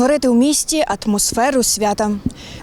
Створити у місті атмосферу свята.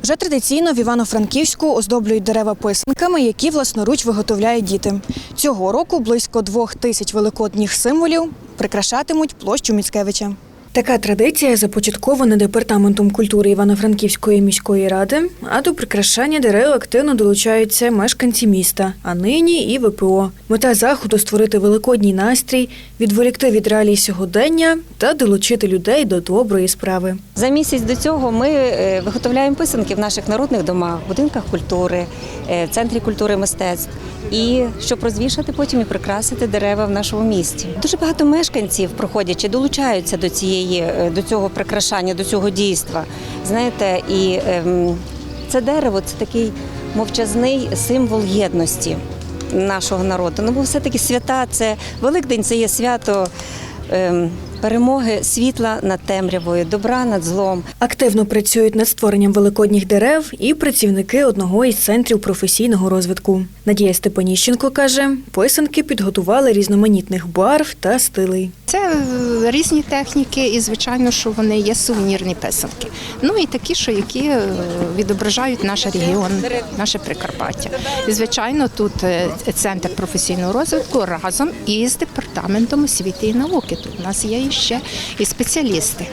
Вже традиційно в Івано-Франківську оздоблюють дерева писанками, які власноруч виготовляють діти. Цього року близько двох тисяч великодніх символів прикрашатимуть площу Міцкевича. Така традиція започаткована департаментом культури Івано-Франківської міської ради, а до прикрашання дерев активно долучаються мешканці міста, а нині і ВПО. Мета заходу створити великодній настрій, відволікти від реалій сьогодення та долучити людей до доброї справи. За місяць до цього ми е, виготовляємо писанки в наших народних домах, будинках культури, е, в центрі культури мистецтв. І щоб розвішати потім і прикрасити дерева в нашому місті. Дуже багато мешканців, проходячи, долучаються до цієї е, до цього прикрашання, до цього дійства. Знаєте, і ем, це дерево це такий мовчазний символ єдності нашого народу. Ну, бо все-таки свята це Великдень це є свято ем, перемоги світла над темрявою, добра над злом. Активно працюють над створенням великодніх дерев і працівники одного із центрів професійного розвитку. Надія Степаніщенко каже, писанки підготували різноманітних барв та стилей. Це е, різні техніки, і звичайно, що вони є сувенірні писанки. Ну і такі, що які е, відображають наш регіон, наше Прикарпаття. І звичайно, тут е, центр професійного розвитку разом із департаментом освіти і науки. Тут у нас є ще і спеціалісти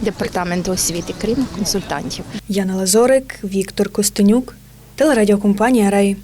департаменту освіти, крім консультантів. Яна Лазорик, Віктор Костенюк, телерадіокомпанія Рей.